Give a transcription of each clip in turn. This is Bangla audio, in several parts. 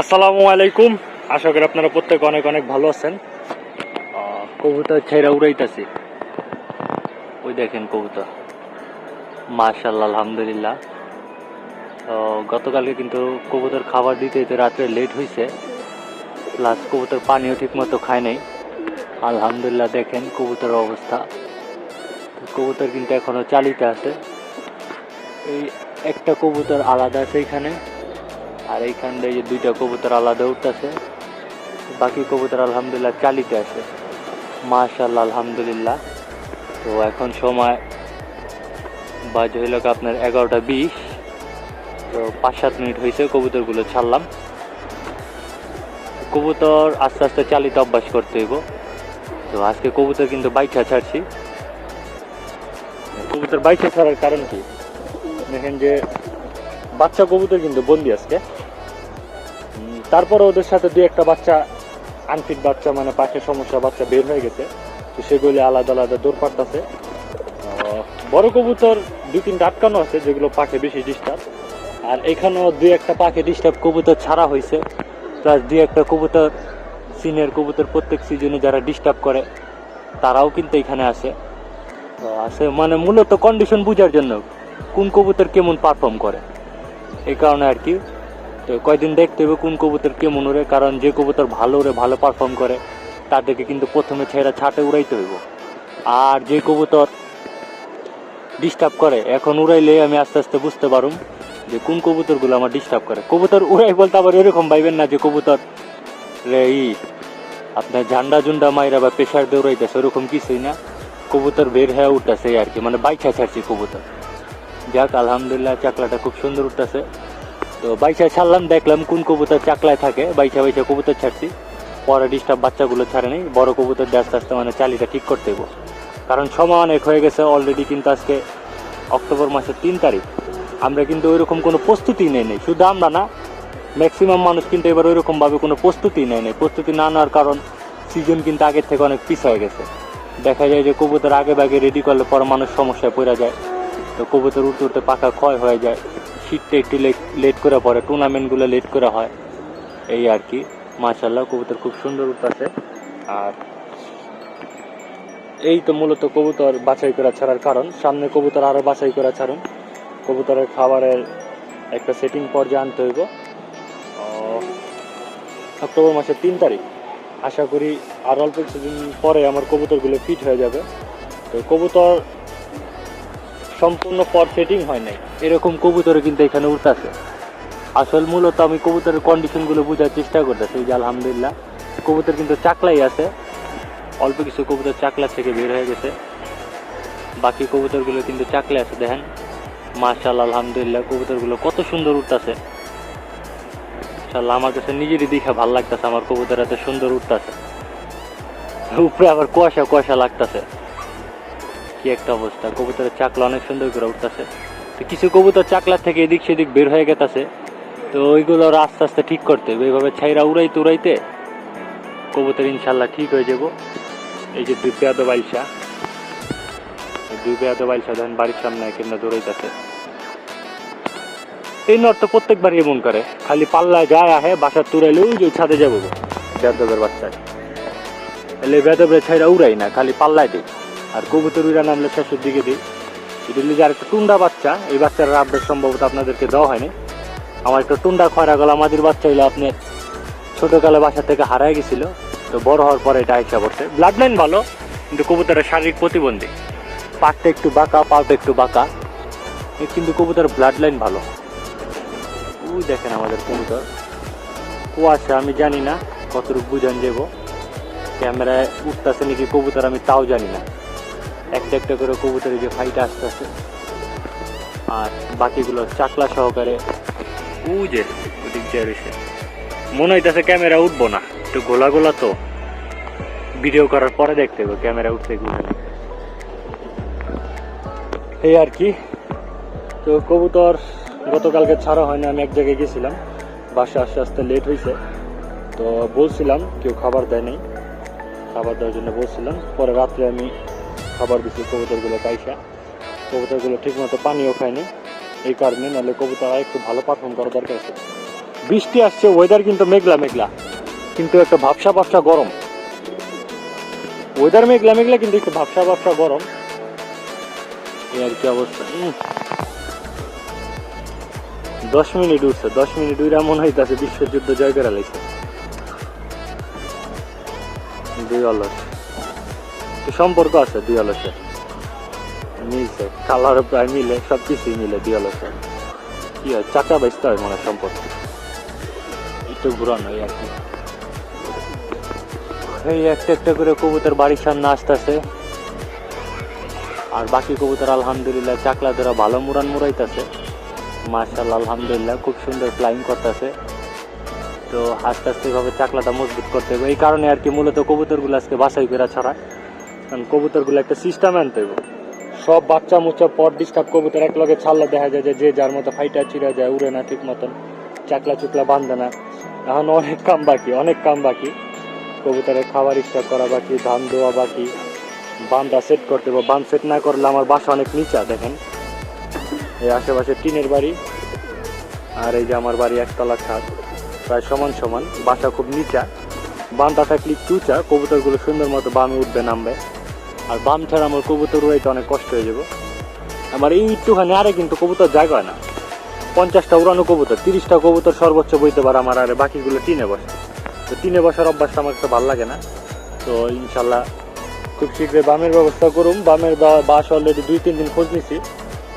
আসসালামু আলাইকুম। আশা করি আপনারা প্রত্যেক অনেক অনেক ভালো আছেন। কবুতর ছেড়া উড়াইতেছি। ওই দেখেন কবুতর। মাশাল্লাহ আলহামদুলিল্লাহ। তো গতকালকে কিন্তু কবুতর খাবার দিতে দিতে রাত্রে লেট হয়েছে প্লাস কবুতর পানিও ঠিক মতো খায় নাই। আলহামদুলিল্লাহ, দেখেন কবুতরের অবস্থা। কবুতর কিন্তু এখনও চালিতে আছে। এই একটা কবুতর আলাদা আছে এখানে। আর এইখান দিয়ে যে দুইটা কবুতর আলাদা উঠতেছে, বাকি কবুতর আলহামদুলিল্লাহ চালিতে আছে। মাশাল্লাহ আলহামদুলিল্লাহ। তো এখন সময় বাজে হইল আপনার এগারোটা বিশ। তো পাঁচ সাত মিনিট হয়েছে কবুতরগুলো ছাড়লাম। কবুতর আস্তে আস্তে চালিত অভ্যাস করতে হইব। তো আজকে কবুতর কিন্তু বাইচা ছাড়ছি। কবুতর বাইচা ছাড়ার কারণ কি? দেখেন যে বাচ্চা কবুতর কিন্তু বন্দি আজকে। তারপরে ওদের সাথে দুই একটা বাচ্চা আনফিট বাচ্চা মানে পাখের সমস্যা বাচ্চা বের হয়ে গেছে। তো সেগুলি আলাদা আলাদা দৌড় পারতেছে। বড় কবুতর দুই তিনটা আটকানো আছে, যেগুলো পাখে বেশি ডিস্টার্ব আর এখানেও দুই একটা পাখে ডিস্টার্ব কবুতর ছাড়া হয়েছে। প্লাস দুই একটা কবুতর সিনিয়র কবুতর প্রত্যেক সিজনে যারা ডিস্টার্ব করে, তারাও কিন্তু এখানে আসে আছে মানে মূলত কন্ডিশন বোঝার জন্য কোন কবুতর কেমন পারফর্ম করে। এই কারণে আর কি। তো কয়দিন দেখতে হবে কোন কবুতর কেমন উড়ে কারণ যে কবুতর ভালো উড়ে ভালো পারফর্ম করে, তাদেরকে কিন্তু প্রথমে ছেড়া ছাটে উড়াইতে হইব। আর যে কবুতর ডিস্টার্ব করে, এখন উড়াইলে আমি আস্তে আস্তে বুঝতে পারুম যে কোন কবুতরগুলো আমার ডিস্টার্ব করে। কবুতর উড়াই বলতে আবার এরকম ভাইবেন না যে কবুতর, রে ই, আপনার ঝান্ডা জুন্ডা মাইরা বা প্রেশার দিয়ে উড়াইতেছে, ওরকম কিছুই না। কবুতর বের হয়ে উঠতেছে আর কি মানে বাইচা ছাড়ছি কবুতর। যাক, আলহামদুলিল্লাহ, চাকলাটা খুব সুন্দর উঠতেছে। তো বাইচা ছাড়লাম, দেখলাম কোন কবুতর চাকলায় থাকে। বাইচা বাইচা কবুতর ছাড়ছি। পরে ডিস্টার্ব বাচ্চাগুলো ছাড়ে নেই। বড় কবুতর দিয়ে আস্তে আস্তে মানে চালিটা ঠিক করতে হইব। কারণ সময় অনেক হয়ে গেছে অলরেডি কিন্তু আজকে অক্টোবর মাসের তিন তারিখ। আমরা কিন্তু ওইরকম কোনো প্রস্তুতি নেই নেই। শুধু আমরা না ম্যাক্সিমাম মানুষ কিন্তু এবার ওইরকমভাবে কোনো প্রস্তুতি নেয় নেই। প্রস্তুতি না নেওয়ার কারণ সিজন কিন্তু আগের থেকে অনেক পিছ হয়ে গেছে। দেখা যায় যে কবুতর আগে ভাগে রেডি করলে পরে মানুষ সমস্যায় পড়ে যায়। তো কবুতর উঠতে উঠতে পাকা ক্ষয় হয়ে যায়। শীতটা একটু লেট করে পড়ে টুর্নামেন্টগুলো লেট করে হয়। এই আর কি। মাশাল্লাহ কবুতর খুব সুন্দর উঠতেছে আর এই তো মূলত কবুতর বাছাই করা ছাড়ার কারণ। সামনে কবুতর আরও বাছাই করা ছাড়ুন। কবুতরের খাবারের একটা সেটিং পর্যায়ে আনতে হইব। অক্টোবর মাসের তিন তারিখ। আশা করি আর অল্প কিছুদিন পরে আমার কবুতরগুলো ফিট হয়ে যাবে। তো কবুতর সম্পূর্ণ পর সেটিং হয় নাই। এরকম কবুতরে কিন্তু এখানে উঠতেছে। আসল মূলত আমি কবুতরের কন্ডিশনগুলো বোঝার চেষ্টা করতেছি। যে আলহামদুলিল্লাহ, কবুতর কিন্তু চাকলাই আছে। অল্প কিছু কবুতর চাকলা থেকে বের হয়ে গেছে। বাকি কবুতরগুলো কিন্তু চাকলে আছে, দেখেন। মাশাল আলহামদুলিল্লাহ, কবুতরগুলো কত সুন্দর উঠতেছে। ইনশাল্লাহ আমার কাছে নিজেরই দেখে ভালো লাগতেছে, আমার কবুতর এত সুন্দর উঠতেছে। উপরে আবার কুয়াশা কুয়াশা লাগতেছে। কি একটা অবস্থা। কবুতরের চাকলা অনেক সুন্দর করে উঠতেছে। তো কিছু কবুতর চাকলা থেকে এদিক সেদিক বের হয়ে গেছে তো ওইগুলো আস্তে আস্তে ঠিক করতে হবে। এইভাবে ছাইরা উড়াইতে উড়াইতে কবুতর ইনশাল্লাহ ঠিক হয়ে যাব। এই যে দুই পেয়াদ এই দুই পেয়াদ বাইশা ধরেন বাড়ির সামনে কেমন দৌড়াইতেছে। এই নর তো প্রত্যেকবার এমন করে। খালি পাল্লায় যায় আহে বাসা তুরাইলে ওই যে ছাদে যাব। বেদবের বাচ্চায়। এলে বেদবের ছাইরা উড়াই না, খালি পাল্লায় দিই। আর কবুতর উড়া নামলে শেষের দিকে দিই। এটা লিগে আর একটা টুন্ডা বাচ্চা, এই বাচ্চার আপডেট সম্ভবত আপনাদেরকে দেওয়া হয়নি। আমার একটা টুন্ডা খয়রা গলা আমাদের বাচ্চা হইল আপনি ছোটকালে বাসা থেকে হারায় গেছিল, তো বড় হওয়ার পরে এটা আইসা পড়ছে। ব্লাড লাইন ভালো, কিন্তু কবুতরের শারীরিক প্রতিবন্ধী। পাটটা একটু বাঁকা, পাটা একটু বাঁকা কিন্তু কবুতরের ব্লাড লাইন ভালো। ওই দেখেন আমাদের কবুতর। কুয়াশা, আমি জানি না কতটুকু বুঝান যাব। ক্যামেরায় উঠতেছে নাকি কবুতর, আমি তাও জানি না। একটা একটা করে কবুতরের যে ফাইট আসতেছে আর বাকিগুলো চাকলা সহকারে। যে ওদিক রয়েছে মনে হইতেছে ক্যামেরা উঠবো না একটু গোলা গোলা তো। ভিডিও করার পরে দেখতে হবে ক্যামেরা উঠতে কি এই আর কি? তো কবুতর গতকালকে ছাড়া হয় না আমি এক জায়গায় গেছিলাম। বাসে আস্তে আস্তে লেট হয়েছে তো বলছিলাম কেউ খাবার দেয় নাই। খাবার দেওয়ার জন্য বলছিলাম। পরে রাত্রে আমি খাবার দিচ্ছি কবুতরগুলো পাইসা কবুতরগুলো ঠিক মতো পানিও খায়নি। এই কারণে নাহলে কবুতর একটু ভালো পারফর্ম করা দরকার আছে। বৃষ্টি আসছে ওয়েদার কিন্তু মেঘলা মেঘলা। কিন্তু একটা ভাবসা ভাবসা গরম। ওয়েদার মেঘলা মেঘলা কিন্তু একটু ভাবসা ভাবসা গরম। এই আর কি অবস্থা। দশ মিনিট উঠছে, দশ মিনিট উইরা মনে হইতাছে বিশ্বযুদ্ধ জয় করা লাগছে দুই অলস সম্পর্ক আছে দুই অলসের মিলছে, কালার প্রায় মিলে সব কিছুই মিলে দুই অলসের কি হয়, চাচা বাইসতে হয় মনে সম্পর্ক। একটু ঘুরানো এই আর কি। এই একটা একটা করে কবুতর বাড়ির সামনে আসতেছে। আর বাকি কবুতর আলহামদুলিল্লাহ চাকলা ধরা ভালো মুরান মুরাইতেছে। মার্শাল আলহামদুলিল্লাহ খুব সুন্দর ফ্লাইং করতেছে। তো আস্তে আস্তে এভাবে চাকলাটা মজবুত করতে হবে। এই কারণে আর কি মূলত কবুতরগুলো আজকে বাছাই করে ছাড়া কারণ কবুতরগুলো একটা সিস্টেম আনতে হবে সব বাচ্চা মুচ্চা পর ডিস্টার্ব কবুতর এক লগে ছাড়লে দেখা যায় যে যে যার মতো ফাইটা চিরা যায়, উড়ে না ঠিক মতন, চাকলা চুকলা বাঁধে না। এখন অনেক কাম বাকি, অনেক কাম বাকি। কবুতরের খাবার স্টক করা বাকি, ধান দেওয়া বাকি বান্ধা সেট করতে হবে বান্ধ সেট না করলে আমার বাসা অনেক নিচা, দেখেন। এই আশেপাশে টিনের বাড়ি, আর এই যে আমার বাড়ি একতলা ছাদ প্রায় সমান সমান, বাসা খুব নিচা। বান্ধা থাকলে উঁচা কবুতরগুলো সুন্দর মতো বামে উঠবে, নামবে। আর বাম ছাড়া আমার কবুতর উড়াইতে অনেক কষ্ট হয়ে যাবে। আমার এই একটুখানি আরে কিন্তু কবুতর জায়গা হয় না। পঞ্চাশটা উড়ানো কবুতর, তিরিশটা কবুতর সর্বোচ্চ বইতে পারে আমার, আরে বাকিগুলো টিনে বসে। তো টিনে বসার অভ্যাসটা আমার কাছে ভালো লাগে না। তো ইনশাল্লাহ খুব শীঘ্রই বামের ব্যবস্থা করুন বামের বাস অলরেডি দুই, তিন দিন খোঁজ নিছি।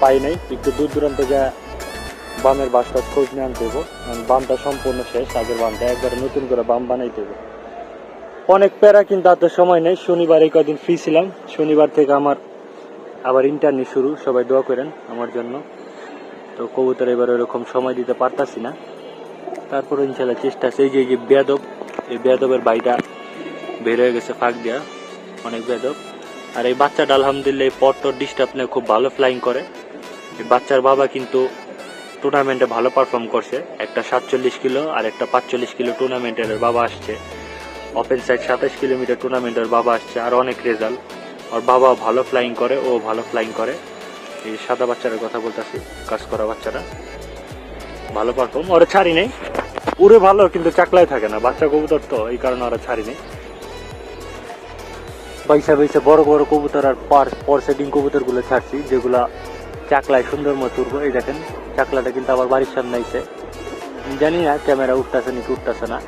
পাই নাই, একটু দূর দূরান্ত যা বামের বাসটা খোঁজ নিয়ে আনতে হব বামটা সম্পূর্ণ শেষ, আগের বামটা একবারে নতুন করে বাম বানাইতে হবে অনেক প্যারা কিন্তু আর তো সময় নেই। শনিবার এই কদিন ফ্রি ছিলাম। শনিবার থেকে আমার আবার ইন্টারনি শুরু। সবাই দোয়া করেন আমার জন্য। তো কবুতর এবার ওরকম সময় দিতে পারতাছি না। তারপরে ইনশাল্লাহ চেষ্টা আছে। এই যে যে বেয়াদব, এই বেদবের বাড়িটা বের হয়ে গেছে ফাঁক দেওয়া অনেক বেয়াদব। আর এই বাচ্চাটা আলহামদুলিল্লাহ এই পট্টর ডিস্টার্ব নিয়ে খুব ভালো ফ্লাইং করে। এই বাচ্চার বাবা কিন্তু টুর্নামেন্টে ভালো পারফর্ম করছে। একটা সাতচল্লিশ কিলো আর একটা পাঁচচল্লিশ কিলো টুর্নামেন্টের বাবা আসছে। ওপেন সাইড সাতাশ কিলোমিটার টুর্নামেন্টের বাবা আসছে, আর অনেক রেজাল্ট আর বাবা ভালো ফ্লাইং করে, ও ভালো ফ্লাইং করে। এই সাদা বাচ্চাটার কথা বলতেছি, কাজ করা বাচ্চারা। ভালো পারফর্ম ওরা ছাড়ি নেই। উড়ে ভালো, কিন্তু চাকলায় থাকে না। বাচ্চা কবুতর তো, এই কারণে ওরা ছাড়ি নেই। পয়সা পয়সা বড় বড় কবুতর আর পার পর সেটিং কবুতরগুলো ছাড়ছি, যেগুলা চাকলায় সুন্দর মতো উঠবো এই দেখেন, চাকলাটা কিন্তু আবার বাড়ির সামনে আইছে। জানি না, ক্যামেরা উঠতেছে নাকি উঠতেছে না।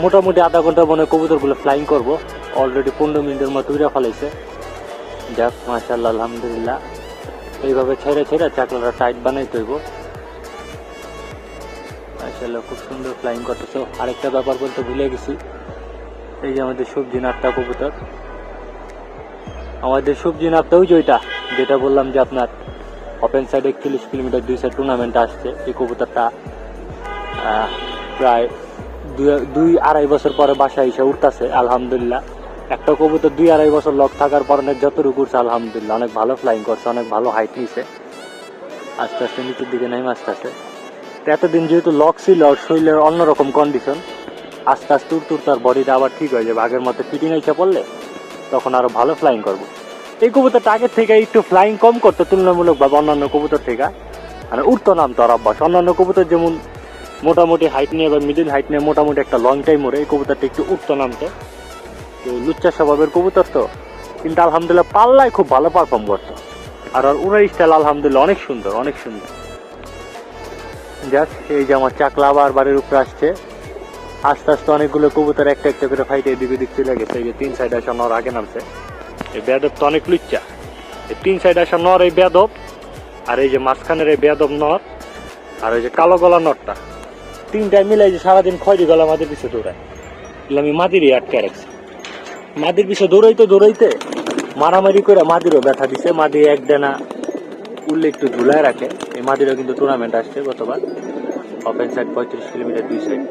মোটামুটি আধা ঘণ্টা মনে কবুতরগুলো ফ্লাইং করব। অলরেডি পনেরো মিনিটের মতো উড়ে ফেলাইছে। যাক মাশাল্লাহ আলহামদুলিল্লাহ। এইভাবে ছেড়ে ছেড়ে চাকলাটা টাইট বানাইতে হইব। মাশাল্লাহ খুব সুন্দর ফ্লাইং করতেছে। আরেকটা ব্যাপার বলতে ভুলে গেছি। এই যে আমাদের সবজি নাটটা কবুতর। আমাদের সবজি নাট্টা ওই যে ওইটা, যেটা বললাম যে আপনার ওপেন সাইড একচল্লিশ কিলোমিটার দুই সাইড টুর্নামেন্ট আসছে। এই কবুতরটা প্রায় দুই- আড়াই বছর পরে বাসায় এসে উঠতেছে, আলহামদুলিল্লাহ। একটা কবুতর দুই আড়াই বছর লক থাকার পর অনেক যতটুকু উঠছে আলহামদুলিল্লাহ। অনেক ভালো ফ্লাইং করছে, অনেক ভালো হাইট নিছে। আস্তে আস্তে নিচের দিকে নেমে আস্তে আস্তে তো এতদিন যেহেতু লক ছিল, ওর শরীরের অন্যরকম কন্ডিশন আস্তে আস্তে উঠতে উঠতে আর বডিটা আবার ঠিক হয়ে যাবে। আগের মতো ফিটিং এসে পড়লে, তখন আরও ভালো ফ্লাইং করব। এই কবুতরটা আগের থেকে একটু ফ্লাইং কম করতো, তুলনামূলকভাবে অন্যান্য কবুতর থেকে। মানে উঠতো নাম তো আর অভ্যাস। অন্যান্য কবুতর যেমন মোটামুটি হাইট নিয়ে বা মিডিল হাইট নিয়ে মোটামুটি একটা লং টাইম ওরে এই কবুতরটা একটু উঠতো নামতে। তো লুচ্চা স্বভাবের কবুতর তো। কিন্তু আলহামদুলিল্লাহ পাল্লায় খুব ভালো পারফর্ম করতো আর ওর উড়াই স্টাইল আলহামদুলিল্লাহ অনেক সুন্দর অনেক সুন্দর। যাক এই যে আমার চাকলা আবার বাড়ির উপরে আসছে। আস্তে আস্তে অনেকগুলো কবুতর একটা একটা করে ফাইটে এদিক ওদিক চলে গেছে। এই যে তিন সাইড আসা নর আগে নামছে। এই বেয়াদব তো অনেক লুচ্চা। এই তিন সাইড আসা নর এই বেয়াদব। আর এই যে মাঝখানের এই বেয়াদব নর। আর ওই যে কালো গলা নরটা। তিনটায় মিলে এই যে সারাদিন খয়রি গলা মাদের পিছে দৌড়ায়। আমি মাদিরই আটকে রাখছি। মাদির পিছে দৌড়াইতে দৌড়াইতে মারামারি করে মাদিরও ব্যথা দিছে। মাদি এক দেনা উল্লে একটু ঝুলায় রাখে। এই মাদিরও কিন্তু টুর্নামেন্ট আসছে গতবার। ওপেন সাইড পঁয়ত্রিশ কিলোমিটার দুই সাইড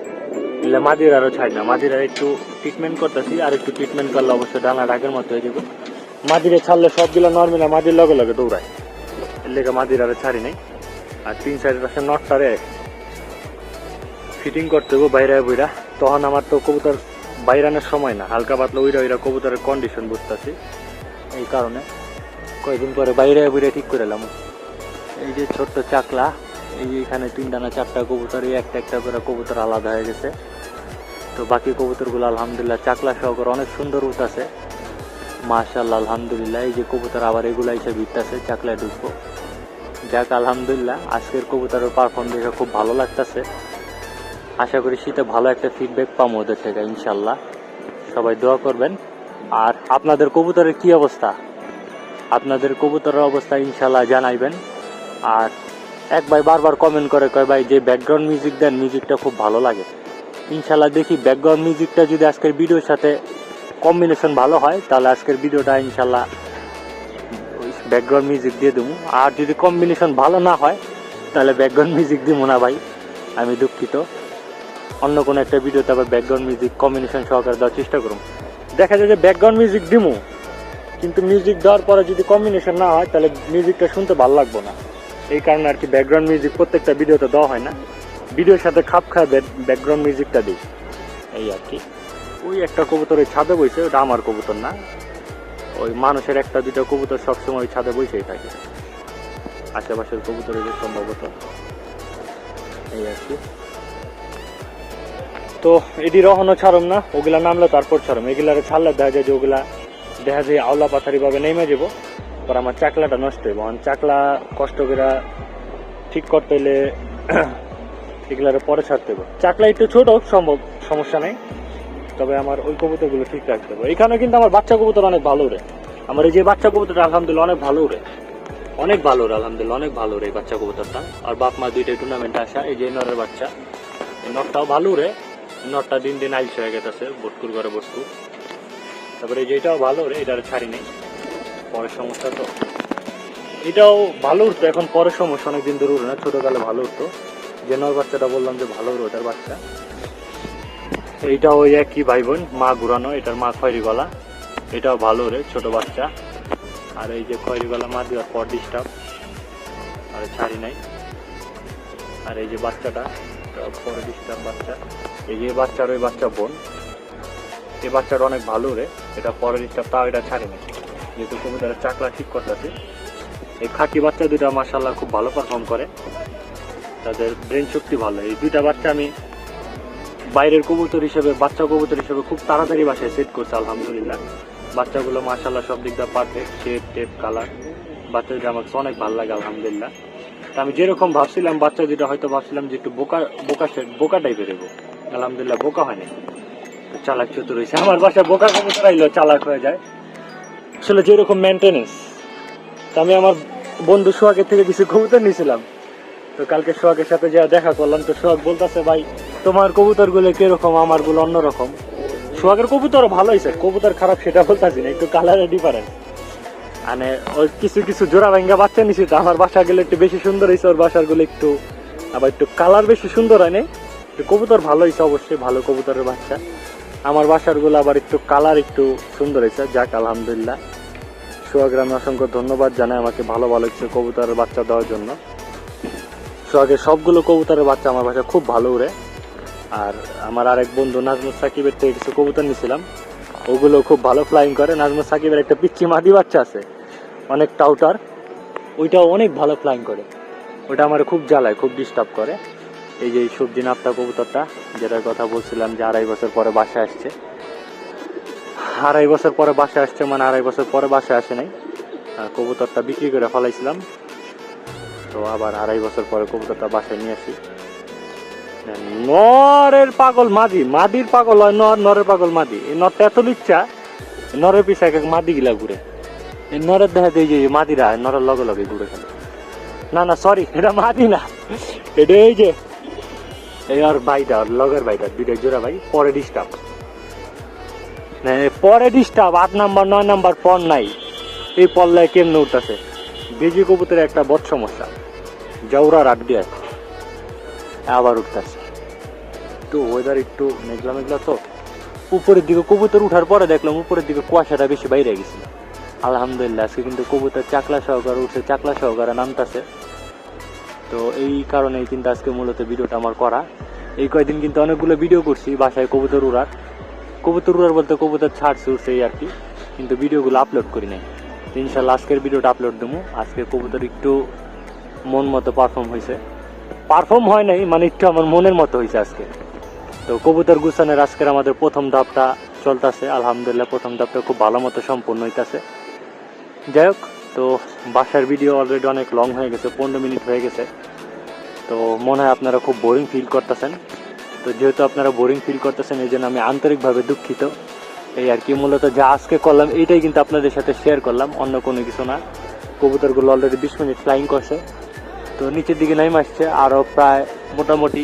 এগুলো মাদির আরও ছাড় না। মাদির আর একটু ট্রিটমেন্ট করতেছি। আর একটু ট্রিটমেন্ট করলে অবশ্যই ডানা ডাকের মতো হয়ে যাবে। মাদিরে ছাড়লে সবগুলো নর্মাল মাদির লগে লগে দৌড়ায়। এর লেগে মাদির আরও ছাড়ি নাই। আর তিন সাইডের পাশে নটটারে ফিটিং করতে হবে বাইরে বইরা তখন আমার তো কবুতর বাইরানোর সময় না, হালকা পাতলা উইরা উইরা কবুতরের কন্ডিশন বুঝতেছি। এই কারণে কয়েকদিন পরে বাইরে বইরা ঠিক করে এলাম। এই যে ছোট্ট চাকলা, এই যে এখানে তিনটা না চারটা কবুতর, এই একটা একটা করে কবুতর আলাদা হয়ে গেছে। তো বাকি কবুতরগুলো আলহামদুলিল্লাহ চাকলা সহকারে অনেক সুন্দর উঠতেছে। মাশাল্লাহ আলহামদুলিল্লাহ, এই যে কবুতর আবার এগুলা এসে ভিড়তেছে চাকলায় ঢুকবো। যাক, আলহামদুলিল্লাহ, আজকের কবুতরের পারফর্ম দেখে খুব ভালো লাগতেছে। আশা করি শীতে ভালো একটা ফিডব্যাক পাবো ওদের থেকে, ইনশাল্লাহ। সবাই দোয়া করবেন। আর আপনাদের কবুতরের কি অবস্থা? আপনাদের কবুতরের অবস্থা ইনশাল্লাহ জানাইবেন। আর এক ভাই বারবার কমেন্ট করে কয়, ভাই, যে ব্যাকগ্রাউন্ড মিউজিক দেন মিউজিকটা খুব ভালো লাগে। ইনশাল্লাহ দেখি ব্যাকগ্রাউন্ড মিউজিকটা যদি আজকের ভিডিওর সাথে কম্বিনেশন ভালো হয়, তাহলে আজকের ভিডিওটা ইনশাল্লাহ ব্যাকগ্রাউন্ড মিউজিক দিয়ে দেবো আর যদি কম্বিনেশন ভালো না হয়, তাহলে ব্যাকগ্রাউন্ড মিউজিক দিব না, ভাই। আমি দুঃখিত। অন্য কোনো একটা ভিডিওতে আবার ব্যাকগ্রাউন্ড মিউজিক কম্বিনেশন সহকারে দেওয়ার চেষ্টা করুন। দেখা যায় যে ব্যাকগ্রাউন্ড মিউজিক দিমু, কিন্তু মিউজিক দেওয়ার পরে যদি কম্বিনেশন না হয়, তাহলে মিউজিকটা শুনতে ভালো লাগবে না। এই কারণে আর কি ব্যাকগ্রাউন্ড মিউজিক প্রত্যেকটা ভিডিওতে দেওয়া হয় না। ভিডিওর সাথে খাপ খায় ব্যাকগ্রাউন্ড মিউজিকটা দিই। এই আর কি। ওই একটা কবুতর ওই ছাদে বইছে, ওটা আমার কবুতর না। ওই মানুষের একটা দুটো কবুতর সবসময় ওই ছাদে বসেই থাকে। আশেপাশের কবুতর এদের সম্ভবত। এই আর কি। তো এটি রহনো ছাড়ম না, ওগুলা নামলে তারপর ছাড়ম। এগুলারে ছাড়লে দেখা যায় যে ওগুলা দেখা যায় আওলা পাথারি ভাবে নেমে যাব, পর আমার চাকলাটা নষ্ট হইব। আমার চাকলা কষ্ট করে ঠিক করতে হইলে এগুলার পরে ছাড়তে হবে চাকলা একটু ছোট, সম্ভব, সমস্যা নেই, তবে আমার ওই কবুতরগুলো ঠিক রাখতে হবে এখানে কিন্তু আমার বাচ্চা কবুতর অনেক ভালো রে আমার এই যে বাচ্চা কবুতরটা আলহামদুলিল্লাহ অনেক ভালো রে অনেক ভালো রে আলহামদুলিল্লাহ, অনেক ভালো রে বাচ্চা কবুতরটা। আর বাপ মা দুইটাই টুর্নামেন্টে আসা, এই যে নরের বাচ্চা নটটাও ভালো রে নটটা দিন দিন আইস হয়ে গেছে বটকুর করে বটকুর তারপরে এই যে এটাও ভালো রে, এটার ছাড়ি নেই। পরের সমস্যা তো। এটাও ভালো উঠতো, এখন পরের সমস্যা, অনেকদিন ধরে উঠে না, ছোটকালে ভালো উঠতো। যে নর বাচ্চাটা বললাম যে ভালো উঠে ওটার বাচ্চা। এইটা ওই একই ভাই বোন মা ঘুরানো, এটার মা খয়রি গলা এটাও ভালো রে, ছোট বাচ্চা। আর এই যে খয়রি গলা মা দেওয়ার পর ডিস্টার্ব আর ছাড়ি নাই। আর এই যে বাচ্চাটা পরে ডিস্টার্ব বাচ্চা। এই যে বাচ্চার, ওই বাচ্চা বোন, এই বাচ্চাটা অনেক ভালো রে। এটা পরে ডিস্টার্ব তাও এটা ছাড়ি নাই। যেহেতু কবুতরের চাকলা ঠিক করতেছে। এই খাকি বাচ্চা দুটা মাসাল্লাহ খুব ভালো পারফর্ম করে। তাদের ব্রেন শক্তি ভালো। এই দুইটা বাচ্চা আমি বাইরের কবুতর হিসেবে, বাচ্চা কবুতর হিসেবে খুব তাড়াতাড়ি বাসায় সেট করছে, আলহামদুলিল্লাহ। বাচ্চাগুলো মাসাল্লাহ সব দিক দিয়ে পারফেক্ট শেপ টেপ কালার বাচ্চাদের আমার কাছে অনেক ভালো লাগে, আলহামদুলিল্লাহ। তা আমি যেরকম ভাবছিলাম, বাচ্চা দুটা হয়তো ভাবছিলাম যে একটু বোকা বোকা বোকা টাইপের এগো আলহামদুলিল্লাহ, বোকা হয়নি। চালাক চতুর হয়েছে আমার বাসায় বোকা কবুতর আইলো চালাক হয়ে যায়। আসলে যেরকম মেনটেনেন্স আমি আমার বন্ধু সোহাগের থেকে কিছু কবুতর নিয়েছিলাম। তো কালকে সোহাগের সাথে যা দেখা করলাম, তো সোহাগ বলতেছে, ভাই, তোমার কবুতরগুলো কীরকম আমারগুলো অন্যরকম? সোহাগের কবুতর ভালো হয়েছে কবুতর খারাপ সেটা বলতেছি না, একটু কালারের ডিফারেন্স মানে ওই কিছু কিছু জোড়া ভাঙ্গা বাচ্চা নিছি, তো আমার বাসা গেলে একটু বেশি সুন্দর হয়েছে ওর বাসারগুলো একটু, আবার একটু কালার বেশি সুন্দর হয় নাই তো কবুতর ভালো হয়েছে অবশ্যই ভালো কবুতরের বাচ্চা। আমার বাসারগুলো আবার একটু কালার একটু সুন্দর হয়েছে যাক, আলহামদুলিল্লাহ। সোহাগ্রামে অসংখ্য ধন্যবাদ জানাই আমাকে ভালো ভালো কিছু কবুতরের বাচ্চা দেওয়ার জন্য। সোহাগের সবগুলো কবুতরের বাচ্চা আমার বাসায় খুব ভালো উড়ে। আর আমার আরেক বন্ধু নাজমুল সাকিবের থেকে কিছু কবুতর নিয়েছিলাম ওগুলো খুব ভালো ফ্লাইং করে। নাজমুল সাকিবের একটা পিচ্ছি মাদি বাচ্চা আছে, অনেক টাউটার। ওইটাও অনেক ভালো ফ্লাইং করে। ওটা আমার খুব জ্বালায়, খুব ডিস্টার্ব করে। এই যে সবজি নাপ্তা কবুতরটা, যেটার কথা বলছিলাম যে আড়াই বছর পরে বাসায় আসছে। আড়াই বছর পরে বাসায় আসছে মানে আড়াই বছর পরে বাসায় আসে নাই। কবুতরটা বিক্রি করে ফেলাইছিলাম। তো আবার আড়াই বছর পরে কবুতরটা বাসায় নিয়ে আসি। নরের পাগল মাদি, মাদির পাগল হয়, নর, নরের পাগল মাদি। এই নরটা এত লিচ্ছা নরের পিছা এক এক মাদি গিলা ঘুরে। এই নরের দেখা দিয়ে যে মাদিরা, নরের লগে লগে ঘুরে খেলে না না সরি এটা মাদি না। এটা এই যে এই আর বাইটা লগের বাইটা দুইটা জোড়া ভাই, পরে ডিস্টার্ব পরে ডিস্টার্ব আট নাম্বার, নয় নাম্বার পর নাই। এই পল্লায় কেমনে উঠতেছে? বেজি কবুতরের একটা বদ সমস্যা। জাউরা রাত দিয়ে আবার উঠতেছে। তো ওয়েদার একটু মেঘলা মেঘলা তো। উপরের দিকে কবুতর উঠার পরে দেখলাম উপরের দিকে কুয়াশাটা বেশি বাইরে গেছিল আলহামদুলিল্লাহ, আজকে কিন্তু কবুতর চাকলা সহকারে উঠছে, চাকলা সহকারে নামতাছে। তো এই কারণেই কিন্তু আজকে মূলত ভিডিওটা আমার করা। এই কয়দিন কিন্তু অনেকগুলো ভিডিও করছি বাসায় কবুতর উড়ার। কবুতর উড়ার বলতে কবুতর ছাড়ছে উঠছে আর কি। কিন্তু ভিডিওগুলো আপলোড করি নাই। তো ইনশাল্লাহ আজকের ভিডিওটা আপলোড দেবো। আজকে কবুতর একটু মন মতো পারফর্ম হয়েছে। পারফর্ম হয় নাই মানে একটু আমার মনের মতো হয়েছে আজকে। তো কবুতর গুছানের আজকের আমাদের প্রথম ধাপটা চলতেছে। আলহামদুলিল্লাহ প্রথম ধাপটা খুব ভালো মতো সম্পূর্ণ হইতাছে। যাই হোক, তো বাসার ভিডিও অলরেডি অনেক লং হয়ে গেছে, পনেরো মিনিট হয়ে গেছে। তো মনে হয় আপনারা খুব বোরিং ফিল করতেছেন। তো যেহেতু আপনারা বোরিং ফিল করতেছেন, এই জন্য আমি আন্তরিকভাবে দুঃখিত। এই আর কি, মূলত যা আজকে করলাম, এইটাই কিন্তু আপনাদের সাথে শেয়ার করলাম, অন্য কোনো কিছু না। কবুতরগুলো অলরেডি বিশ মিনিট ফ্লাইং করছে। তো নিচের দিকে নাইম আসছে আরও প্রায় মোটামুটি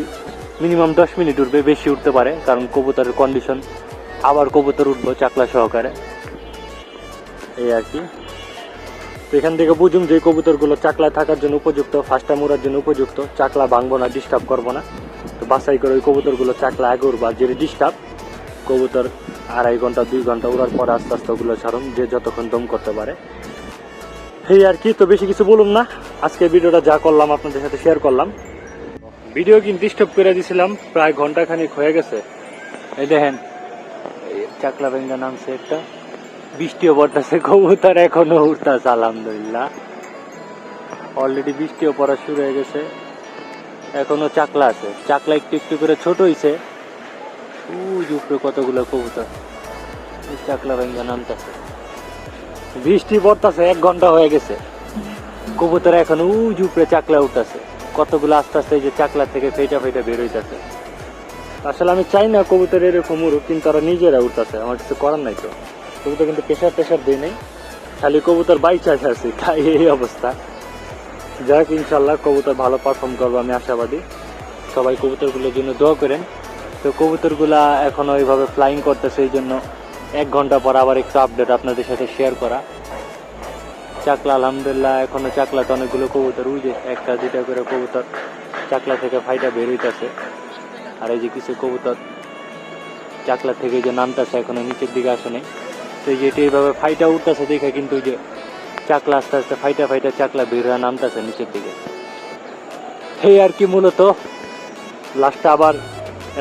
মিনিমাম দশ মিনিট উঠবে, বেশি উঠতে পারে, কারণ কবুতরের কন্ডিশন আবার কবুতর উঠবো, চাকলা সহকারে। এই আর কি। এখান থেকে বুঝুম যে কবুতরগুলো চাকলায় থাকার জন্য উপযুক্ত ফার্স্ট টাইম উড়ার জন্য উপযুক্ত, চাকলা ভাঙবো না ডিস্টার্ব করব না। তো বাছাই করে ওই কবুতরগুলো চাকলা আগে উড়বা যে ডিস্টার্ব কবুতর আড়াই ঘণ্টা, দুই ঘণ্টা উড়ার পর আস্তে আস্তে ওগুলো ছাড়ুন, যে যতক্ষণ দম করতে পারে। এই আর কি, তো বেশি কিছু বলুন না। আজকে ভিডিওটা যা করলাম, আপনাদের সাথে শেয়ার করলাম। ভিডিও কিন্তু ডিস্টার্ব করে দিয়েছিলাম প্রায় ঘণ্টা খানিক হয়ে গেছে। এই দেখেন চাকলা বেঙ্গা নামছে একটা। বৃষ্টিও পড়তেছে, কবুতর এখনও উঠতেছে আলহামদুলিল্লাহ। অলরেডি বৃষ্টিও পড়া শুরু হয়ে গেছে। এখনও চাকলা আছে। চাকলা একটু একটু করে ছোট ওই যে উপরে কতগুলো কবুতর। চাকলা বেঙ্গা নামতেছে। বৃষ্টি পড়তেছে, এক ঘণ্টা হয়ে গেছে। কবুতর এখন উজ উপরে চাকলা উঠতেছে কতগুলো আস্তে আস্তে এই যে চাকলা থেকে ফেটা ফেটা বের হইতেছে। আসলে আমি চাই না কবুতর এরকম উড়ুক, কিন্তু তারা নিজেরা উঠতেছে আমার কিছু করার নাই তো। কবুতর কিন্তু প্রেশার টেশার দেয় নেই। খালি কবুতর বাই চাষ আছে, তাই এই অবস্থা। যাই হোক ইনশাল্লাহ কবুতর ভালো পারফর্ম করব, আমি আশাবাদী। সবাই কবুতরগুলোর জন্য দোয়া করেন। তো কবুতরগুলা এখনও ওইভাবে ফ্লাইং করতেছে, এই জন্য এক ঘণ্টা পর আবার একটু আপডেট আপনাদের সাথে শেয়ার করা। চাকলা, আলহামদুলিল্লাহ, এখনও চাকলাতে অনেকগুলো কবুতর উই যে একটা, দুইটা করে কবুতর চাকলা থেকে ফাইটা বের হইতাছে। আর এই যে কিছু কবুতর চাকলা থেকে যে নামতেছে, এখনও নিচের দিকে আসে নাই তো এই যে এইভাবে ফাইটা উঠতেছে দেখে কিন্তু ওই যে চাকলা আস্তে আস্তে ফাইটা ফাইটা চাকলা বের নামতেছে নিচের দিকে। এই আর কি মূলত লাস্টে আবার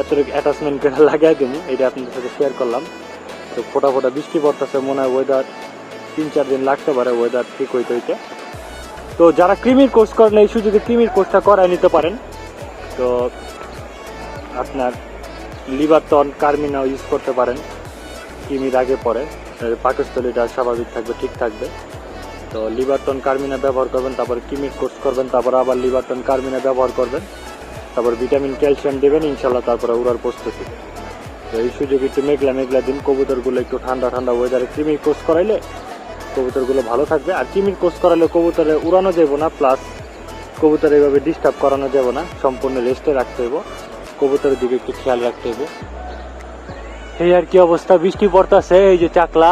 এত অ্যাটাচমেন্ট করে লাগাই দিবো এটা আপনাদের সাথে শেয়ার করলাম। তো ফোটা ফোটা বৃষ্টি পড়তেছে, মনে হয় ওয়েদার তিন চার দিন লাগতে পারে ওয়েদার ঠিক হইতে হইতে। তো যারা ক্রিমির কোর্স করেন এই সুযোগে ক্রিমির কোর্সটা করায় নিতে পারেন। তো আপনার লিভারটন কার্মিনা ইউজ করতে পারেন ক্রিমির আগে পরে। পাকস্থলীটা স্বাভাবিক থাকবে, ঠিক থাকবে। তো লিভারটন কার্মিনা ব্যবহার করবেন, তারপর কিমির কোর্স করবেন, তারপর আবার লিভারটন কার্মিনা ব্যবহার করবেন। তারপর ভিটামিন, ক্যালসিয়াম দেবেন ইনশাল্লাহ তারপরে উড়ার প্রস্তুতি। তো এই সুযোগ একটু মেঘলা মেঘলা দিন, কবুতরগুলো একটু ঠান্ডা ঠান্ডা ওয়েদারে কৃমির কোর্স করাইলে কবুতরগুলো ভালো থাকবে। আর কৃমির কোর্স করালে কবুতরে উড়ানো যাব না প্লাস কবুতর এভাবে ডিস্টার্ব করানো যাব না, সম্পূর্ণ রেস্টে রাখতে হইব। কবুতরের দিকে একটু খেয়াল রাখতে হইব। এই আর কি অবস্থা? বৃষ্টি পড়তেছে, এই যে চাকলা,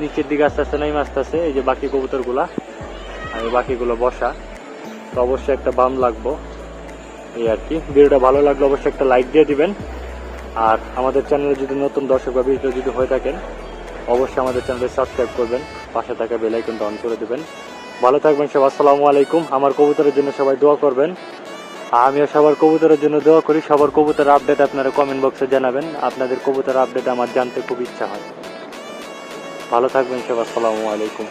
নিচের দিকে আস্তে আস্তে নাইম আসতেছে, এই যে বাকি কবুতরগুলা আর বাকিগুলো বসা। তো অবশ্যই একটা বাম লাগবো, এই আর কি। ভিডিওটা ভালো লাগলে অবশ্যই একটা লাইক দিয়ে দিবেন। আর আমাদের চ্যানেলে যদি নতুন দর্শক বা ভিডিও যদি হয়ে থাকেন, অবশ্যই আমাদের চ্যানেলে সাবস্ক্রাইব করবেন, পাশে থাকা বেল আইকনটা অন করে দেবেন। ভালো থাকবেন সব, আসসালামু আলাইকুম। আমার কবুতরের জন্য সবাই দোয়া করবেন। আমিও সবার কবুতরের জন্য দোয়া করি। সবার কবুতর আপডেট আপনারা কমেন্ট বক্সে জানাবেন। আপনাদের কবুতর আপডেট আমার জানতে খুব ইচ্ছা হয়। ভালো থাকবেন সবার আসসালামু আলাইকুম।